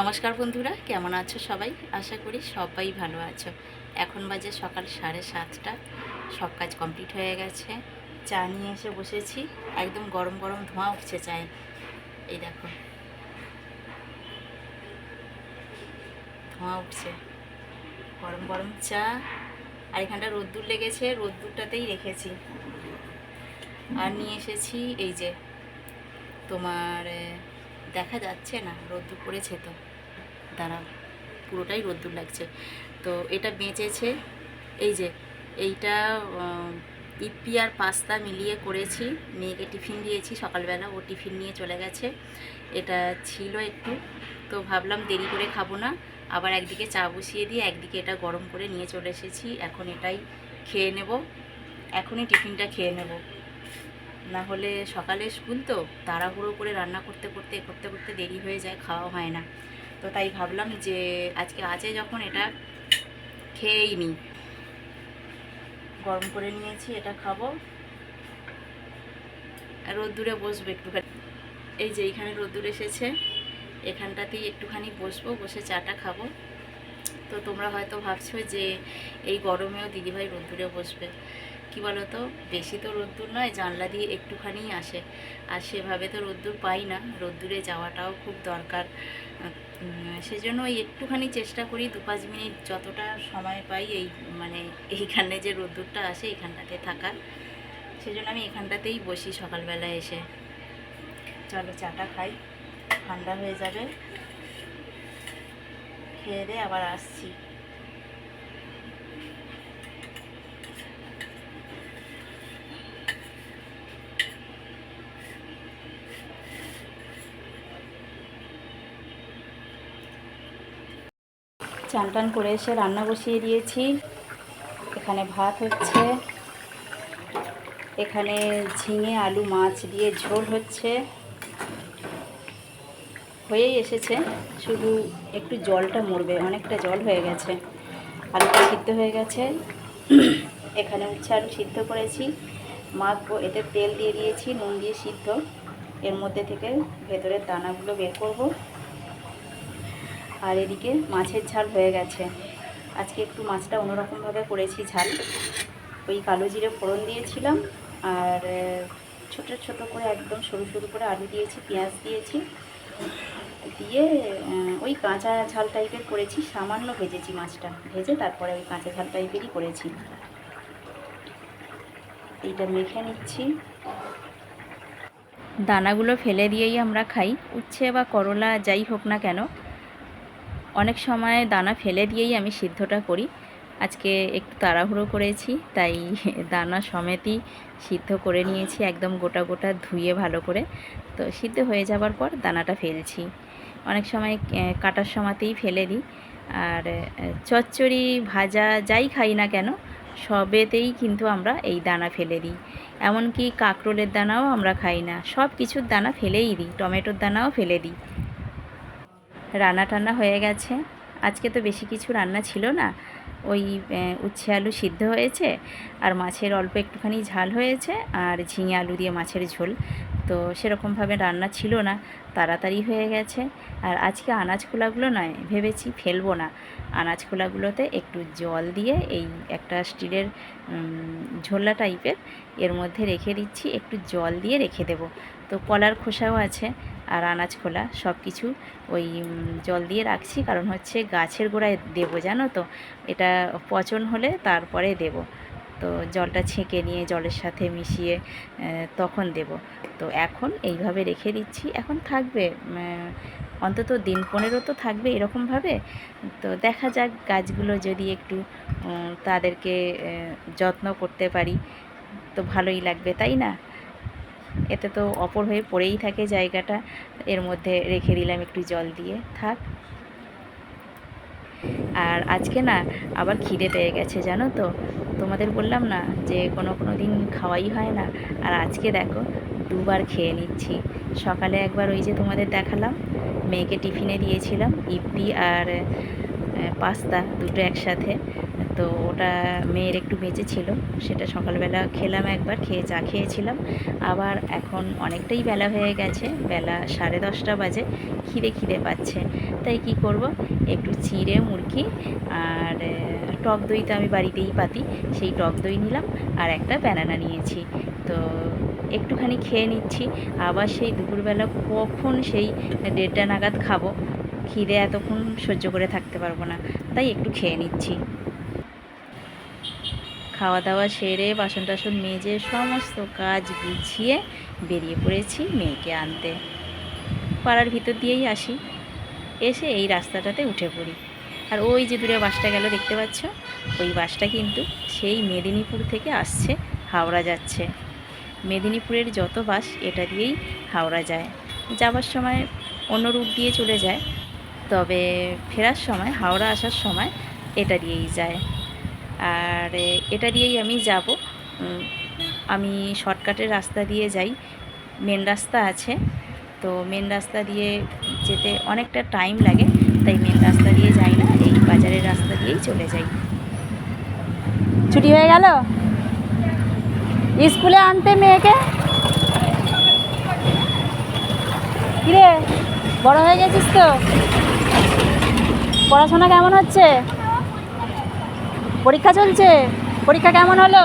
নমস্কার বন্ধুরা, কেমন আছো সবাই? আশা করি সবাই ভালো আছো। এখন বাজে সকাল সাড়ে সাতটা, সব কাজ কমপ্লিট হয়ে গেছে। চা নিয়ে এসে বসেছি, একদম গরম গরম ধোঁয়া উঠছে চায়ে। এই দেখো। ধোঁয়া উঠছে। গরম গরম চা, আর এখানটা রোদ্দুর লেগেছে, রোদ্দুরটাতেই রেখেছি। আর নিয়ে এসেছি এই যে, তোমার দেখা যাচ্ছে না, রোদ্দুর পড়েছে তো। দাঁড়াও পুরোটাই রোদ্দুর লাগছে। তো এটা বেঁচেছে। এই যে, এইটা ইপি আর পাস্তা মিলিয়ে করেছি। মেয়েকে টিফিন দিয়েছি সকালবেলা, ও টিফিন নিয়ে চলে গেছে। এটা ছিল একটু। তো ভাবলাম দেরি করে খাব না। আবার একদিকে চা বসিয়ে দিয়ে একদিকে এটা গরম করে নিয়ে চলে এসেছি। এখন এটাই খেয়ে নেব। এখনই টিফিনটা খেয়ে নেব। না হলে সকালে স্কুল তো, তাড়াহুড়ো করে রান্না করতে করতে করতে করতে দেরি হয়ে যায়, খাওয়া হয় না। তো তাই ভাবলাম যে আজকে আছে যখন এটা খেয়েই নিই গরম করে নিয়েছি, এটা খাব। রোদ্দুরে বসবো একটুখানি। এই যে এইখানে রোদ্দুর এসেছে, এখানটাতেই একটুখানি বসবো, বসে চাটা খাব। তো তোমরা হয়তো ভাবছ যে এই গরমেও দিদিভাই রোদ্দুরে বসবে। কি বলো তো বেশি তো রোদ্দুর নয়, জানলা দিয়ে একটুখানি আসে। আর সেভাবে তো রোদ্দুর পাই না, রোদ্দুরে যাওয়াটাও খুব দরকার। সেজন্য ওই একটুখানি চেষ্টা করি দু পাঁচ মিনিট যতটা সময় পাই এই মানে এইখানে যে রোদ্দুরটা আসে এখানটাতে থাকার। সেজন্য আমি এখানটাতেই বসি সকালবেলা এসে। চলো চাটা খাই, ঠান্ডা হয়ে যাবে। খেয়ে দিয়ে আবার আসছি। চান টান করে এসে রান্না বসিয়ে দিয়েছি। এখানে ভাত হচ্ছে। এখানে ঝিঙে, আলু, মাছ দিয়ে ঝোল হচ্ছে। হয়েই এসেছে। শুধু একটু জলটা মরবে, অনেকটা জল হয়ে গেছে। আলুটা সিদ্ধ হয়ে গেছে। এখানে উচ্ছে আলু সিদ্ধ করেছি। মাখবো, এতে তেল দিয়ে দিয়েছি, নুন দিয়ে সিদ্ধ। এর মধ্যে থেকে ভেতরের দানাগুলো বের করব। আর এদিকে মাছের ঝাল হয়ে গেছে। আজকে একটু মাছটা অন্যরকমভাবে করেছি ঝাল। ওই কালো জিরে ফোড়ন দিয়েছিলাম আর ছোট ছোট করে একদম সরু সরু করে আলু দিয়েছি, পেঁয়াজ দিয়েছি। দিয়ে ওই কাঁচা ঝাল টাইপের করেছি, সামান্য ভেজেছি মাছটা। ভেজে তারপরে ওই কাঁচা ঝাল টাইপেরই করেছি। এইটা মেখে নিচ্ছি। দানাগুলো ফেলে দিয়েই আমরা খাই। উচ্ছে বা করলা যাই হোক না কেন অনেক সময় দানা ফেলে দিয়েই আমি সিদ্ধটা করি। আজকে একটু তাড়াহুড়ো করেছি, তাই দানা সমেতই সিদ্ধ করে নিয়েছি, একদম গোটা গোটা ধুয়ে ভালো করে। তো সিদ্ধ হয়ে যাবার পর দানাটা ফেলছি। অনেক সময় কাটার সময়তেই ফেলে দিই। আর চচ্চড়ি, ভাজা, যাই খাই না কেন, সবেতেই কিন্তু আমরা এই দানা ফেলে দিই। এমনকি কাঁকরোলের দানাও আমরা খাই না। সব কিছুর দানা ফেলেই দিই, টমেটোর দানাও ফেলে দিই। রান্না টান্না হয়ে গেছে। আজকে তো বেশি কিছু রান্না ছিল না। ওই উচ্ছে আলু সিদ্ধ হয়েছে, আর মাছের অল্প একটুখানি ঝাল হয়েছে, আর ঝিঙে আলু দিয়ে মাছের ঝোল। তো সেরকমভাবে রান্না ছিল না, তাড়াতাড়ি হয়ে গেছে। আর আজকে আনাজ খোলাগুলো নয়, ভেবেছি ফেলব না। আনাজ খোলাগুলোতে একটু জল দিয়ে এই একটা স্টিলের ঝোলা টাইপের, এর মধ্যে রেখে দিচ্ছি, একটু জল দিয়ে রেখে দেবো। তো কলার খোসাও আছে আর আনাজ খোলা সব কিছু ওই জল দিয়ে রাখছি। কারণ হচ্ছে গাছের গোড়ায় দেবো, জানো তো? এটা পচন হলে তারপরে দেব। তো জলটা ছেঁকে নিয়ে, জলের সাথে মিশিয়ে তখন দেব। তো এখন এইভাবে রেখে দিচ্ছি। এখন থাকবে অন্তত দিন পনেরো তো থাকবে এরকমভাবে। তো দেখা যাক গাছগুলো যদি একটু তাদেরকে যত্ন করতে পারি, তো ভালোই লাগবে, তাই না? এতে তো অপর হয়ে পড়েই থাকে জায়গাটা। এর মধ্যে রেখে দিলাম একটু জল দিয়ে, থাক। আর আজকে না আবার খিদে পেয়ে গেছে, জানো তো? তোমাদের বললাম না যে কোনো কোনো দিন খাওয়াই হয় না। আর আজকে দেখো, দুবার খেয়ে নিচ্ছি। সকালে একবার ওই যে তোমাদের দেখালাম, মেয়েকে টিফিনে দিয়েছিলাম ইপি আর পাস্তা দুটো একসাথে। তো ওটা মেয়ের একটু বেঁচে ছিল, সেটা সকালবেলা খেলাম একবার, খেয়ে চা খেয়েছিলাম। আবার এখন অনেকটাই বেলা হয়ে গেছে, বেলা সাড়ে দশটা বাজে, খিদে খিদে পাচ্ছে। তাই কি করব? একটু চিড়ে, মুরগি আর টক দই তো আমি বাড়িতেই পাতি, সেই টক দই নিলাম আর একটা ব্যানানা নিয়েছি। তো একটুখানি খেয়ে নিচ্ছি, আবার সেই দুপুরবেলা কখন সেই দেড়টা নাগাদ খাব, খিদে এতক্ষণ সহ্য করে থাকতে পারব না, তাই একটু খেয়ে নিচ্ছি। খাওয়া দাওয়া সেরে বাসন টাসন মেজে সমস্ত কাজ গুছিয়ে বেরিয়ে পড়েছি মেয়েকে আনতে। পাড়ার ভিতর দিয়েই আসি। এসে এই রাস্তাটাতে উঠে পড়ি। আর ওই যে দূরে বাসটা গেল, দেখতে পাচ্ছ? ওই বাসটা কিন্তু সেই মেদিনীপুর থেকে আসছে, হাওড়া যাচ্ছে। মেদিনীপুরের যত বাস, এটা দিয়েই হাওড়া যায়। যাবার সময় অন্য রুট দিয়ে চলে যায়। তবে ফেরার সময়, হাওড়া আসার সময় এটা দিয়েই যায়। আর এটা দিয়েই আমি যাব। আমি শর্টকাটের রাস্তা দিয়ে যাই। মেন রাস্তা আছে। তো মেন রাস্তা দিয়ে যেতে অনেকটা টাইম লাগে, তাই মেন রাস্তা দিয়ে যাই না, এই বাজারের রাস্তা দিয়েই চলে যাই। ছুটি হয়ে গেল? স্কুলে আনতে মেয়েকে? কিরে, বড় হয়ে গেছিস তো? পড়াশোনা কেমন হচ্ছে? পরীক্ষা চলছে? পরীক্ষা কেমন হলো?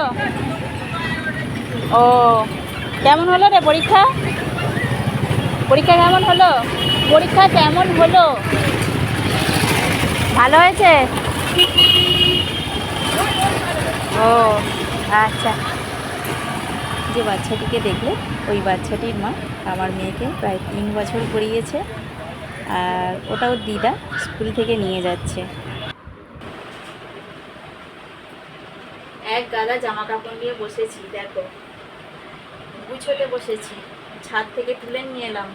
ও, কেমন হলো রে পরীক্ষা? পরীক্ষা কেমন হলো? পরীক্ষা কেমন হলো? ভালো হয়েছে? ও আচ্ছা। যে বাচ্চাটিকে দেখলে, ওই বাচ্চাটির মা আমার মেয়েকে প্রায় তিন বছর করিয়েছে আর ওটাও দিদা স্কুল থেকে নিয়ে যাচ্ছে। এক গাদা জামা কাপড় নিয়ে বসেছি, দেখো। গুছোতে বসেছি, ছাদ থেকে তুলে নিয়ে এলাম।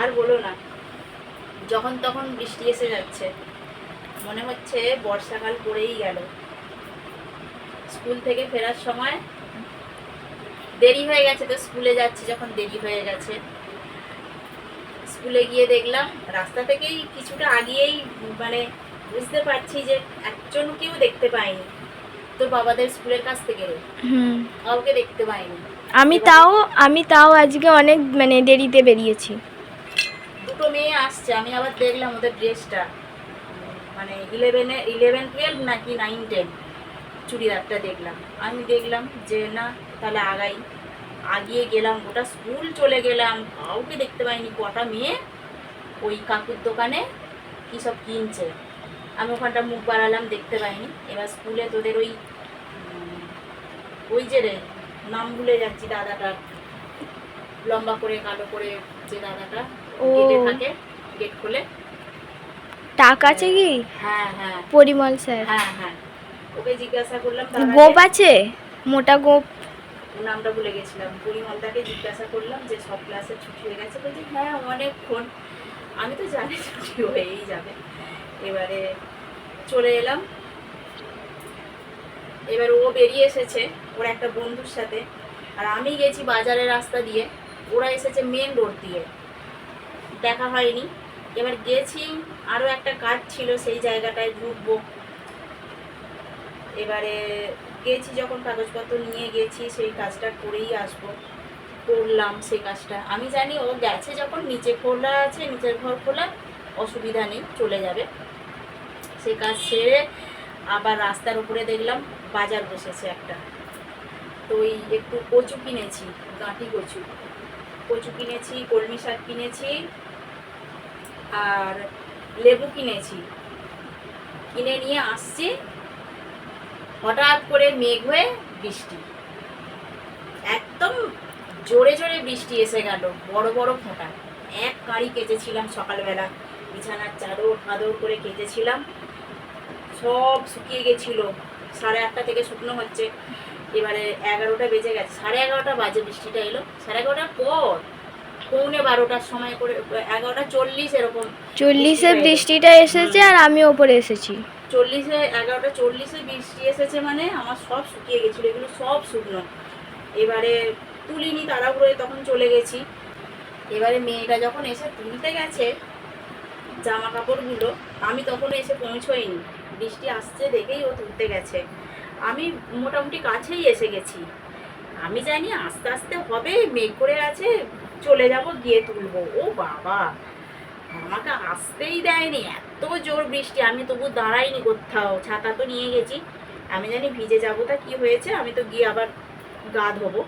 আর বলো না, যখন তখন বৃষ্টি এসে যাচ্ছে। মনে হচ্ছে বর্ষাকাল পড়েই গেল। স্কুল থেকে ফেরার সময় দেরি হয়ে গেছে তো স্কুলে যাচ্ছি, যখন দেরি হয়ে গেছে। স্কুলে গিয়ে দেখলাম, রাস্তা থেকেই কিছুটা আগিয়েই মানে বুঝতে পারছি যে একজন কেউ দেখতে পাইনি। তোর বাবাদের স্কুলের কাছ থেকে হুম। কাউকে দেখতে পাইনি। আমি তাও আমি তাও আজকে অনেক মানে দেরিতে বেরিয়েছি। দুটো মেয়ে আসছে আমি আবার দেখলাম ওদের ড্রেসটা। মানে ইলেভেনে ইলেভেন টুয়েলভ নাকি নাইন টেন চুড়িদারটা দেখলাম। আমি দেখলাম যে না তাহলে আগাই। আগিয়ে গেলাম গোটা স্কুল চলে গেলাম। কাউকে দেখতে পাইনি। কটা মেয়ে ওই কাকুর দোকানে কী সব কিনছে। আমি ওখানটা মুখ বাড়ালাম দেখতে পাইনি। এবার স্কুলে তোদের ওই ওই যে রে নাম ভুলে যাচ্ছি দাদাটার। লম্বা করে কালো করে যে দাদাটা। গেটে থাকে গেট খুলে। টাক আছে কি? হ্যাঁ হ্যাঁ। পরিমল স্যার। হ্যাঁ হ্যাঁ। ওকে জিজ্ঞাসা করলাম। গোপ আছে? মোটা গোপ। নামটা ভুলে গেছিলাম। পরিমলদাকে জিজ্ঞাসা করলাম যে সব ক্লাসের ছুটি হয়ে গেছে? বলছি হ্যাঁ অনেকক্ষণ। আমি তো জানি ছুটি হয়েই যাবে। এবারে চলে এলাম। এবার ও বেরিয়ে এসেছে, ওর একটা বন্ধুর সাথে। আর আমি গেছি বাজারের রাস্তা দিয়ে, ওরা এসেছে মেন রোড দিয়ে। দেখা হয়নি। এবার গেছি আরও একটা কাজ ছিল সেই জায়গাটায় ঢুকবো। এবারে গেছি যখন কাগজপত্র নিয়ে গেছি, সেই কাজটা করেই আসব। করলাম সেই কাজটা। আমি জানি ও গেছে যখন, নিচে খোলা আছে, নিচের ঘর খোলা, অসুবিধা নেই, চলে যাবে। সেই কাজ সেরে আবার রাস্তার উপরে দেখলাম বাজার বসেছে একটা। তো ওই একটু কচু কিনেছি, গাঁটি কচু। কচু কিনেছি, কলমি শাক কিনেছি আর লেবু কিনেছি। কিনে নিয়ে আসছি, হঠাৎ করে মেঘ হয়ে বৃষ্টি। একদম জোরে জোরে বৃষ্টি এসে গেল, বড় বড় ফোঁটা। এক কাঁড়ি কেচেছিলাম সকালবেলা, বিছানার চাদর আদর করে কেচেছিলাম। সব শুকিয়ে গেছিল। সাড়ে আটটা থেকে শুকনো হচ্ছে। এবারে এগারোটা বেজে গেছে। সাড়ে এগারোটা বাজে বৃষ্টিটা এলো। সাড়ে এগারোটার পর পৌনে বারোটার সময় করে এগারোটা চল্লিশ এরকম চল্লিশে বৃষ্টিটা এসেছে আর আমি ওপরে এসেছি। চল্লিশে এগারোটা চল্লিশে বৃষ্টি এসেছে মানে আমার সব শুকিয়ে গেছিল এগুলো সব শুকনো। এবারে তুলিনি তাড়াহুড়োয় তখন চলে গেছি। এবারে মেয়েটা যখন এসে তুলতে গেছে জামা কাপড়গুলো আমি তখন এসে পৌঁছোইনি বৃষ্টি আসছে দেখেই ও তুলতে গেছে। আমি মোটামুটি কাছেই এসে গেছি। আমি জানি আস্তে আস্তে হবে, মেঘ করে আছে, চলে যাব, গিয়ে তুলবো। ও বাবা! আমাকে আসতেই দেয়নি, এত জোর বৃষ্টি। আমি তবু দাঁড়াইনি কোথাও, ছাতা তো নিয়ে গেছি। আমি জানি ভিজে যাব তা কি হয়েছে, আমি তো গিয়ে আবার গা ধোবো।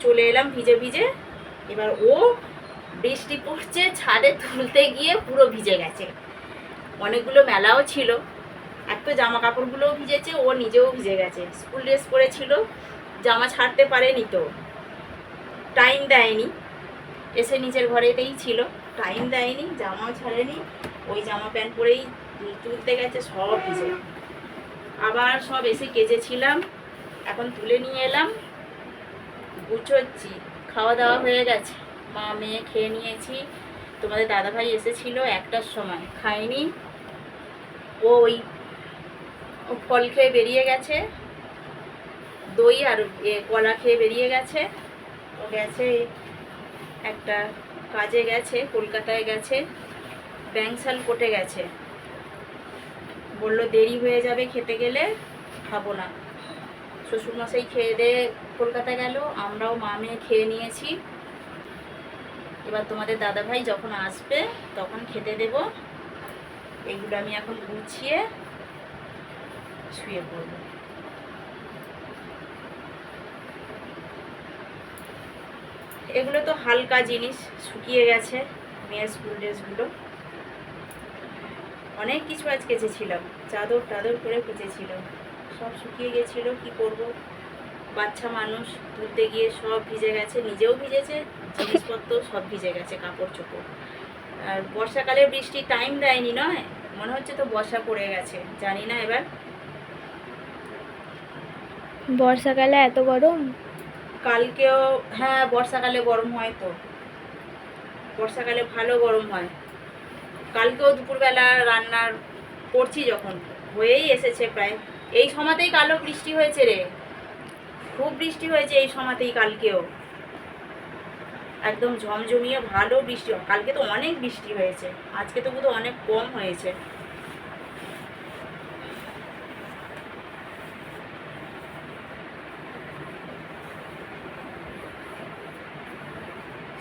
চলে এলাম ভিজে ভিজে। এবার ও বৃষ্টি পড়ছে, ছাদে তুলতে গিয়ে পুরো ভিজে গেছে। অনেকগুলো মেলাও ছিল। এক তো জামা কাপড়গুলোও ভিজেছে, ও নিজেও ভিজে গেছে। স্কুল ড্রেস পরেছিল, জামা ছাড়তে পারেনি তো। টাইম দেয়নি। এসে নিচের ঘরেতেই ছিল। টাইম দেয়নি, জামাও ছাড়েনি, ওই জামা প্যান্ট পরেই তুলতে গেছে, সব ভিজে। আবার সব এসে কেজেছিলাম এখন তুলে নিয়ে এলাম। গুছোচ্ছি খাওয়া দাওয়া হয়ে গেছে। মা মেয়ে খেয়ে নিয়েছি। তোমাদের দাদাভাই এসেছিল একটার সময়, খায়নি। ও ওই ফল খেয়ে বেরিয়ে গেছে। দই আর কলা খেয়ে বেরিয়ে গেছে। ও গেছে, একটা কাজে গেছে, কলকাতায় গেছে, ব্যাংসাল কোটে গেছে। বলল, দেরি হয়ে যাবে খেতে গেলে, খাব না। শ্বশুরমশাই খেয়ে দিয়ে কলকাতা গেল, আমরাও মা মেয়ে খেয়ে নিয়েছি। এবার তোমাদের দাদাভাই যখন আসবে, তখন খেতে দেব। এগুলো আমি এখন গুছিয়ে শুয়ে পড়ব। এগুলো তো হালকা জিনিস, শুকিয়ে গেছে মেয়ের স্কুল ড্রেসগুলো অনেক কিছু আজ কেচেছিলাম চাদর টাদর করে কেচেছিল সব শুকিয়ে গেছিল, কি করব? বাচ্চা মানুষ তুলতে গিয়ে সব ভিজে গেছে নিজেও ভিজেছে জিনিসপত্র সব ভিজে গেছে কাপড় চোপড়। আর বর্ষাকালে বৃষ্টি টাইম দেয়নি নয় মনে হচ্ছে তো বর্ষা পড়ে গেছে জানি না এবার। বর্ষাকালে এত গরম? কালকেও হ্যাঁ বর্ষাকালে গরম হয় তো। বর্ষাকালে ভালো গরম হয়। কালকেও দুপুরবেলা রান্নার করছি যখন হয়েই এসেছে প্রায়। এই সময়তেই কালো বৃষ্টি হয়েছে রে। খুব বৃষ্টি হয়েছে এই সময়তেই কালকেও। একদম ঝমঝমিয়ে ভালো বৃষ্টি। কালকে তো অনেক বৃষ্টি হয়েছে। আজকে তো বোধহয় অনেক কম হয়েছে।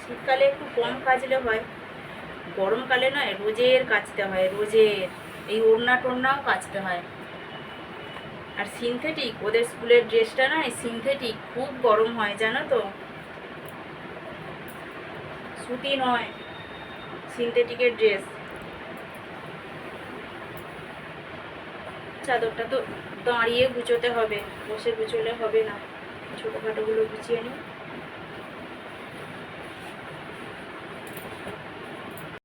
শীতকালে একটু কম কাচলে হয়। গরমকালে নয়, রোজের কাচতে হয়, রোজের। এই ওড়না টোড়নাও কাচতে হয়। আর সিনথেটিক ওদের স্কুলের ড্রেসটা নয় সিনথেটিক খুব গরম হয়, জানো তো? সুতি নয় সিনথেটিকের ড্রেস চাদরটা তো দাঁড়িয়ে গুছোতে হবে, বসে গুছোলে হবে না। ছোটোখাটোগুলো গুছিয়ে নিই।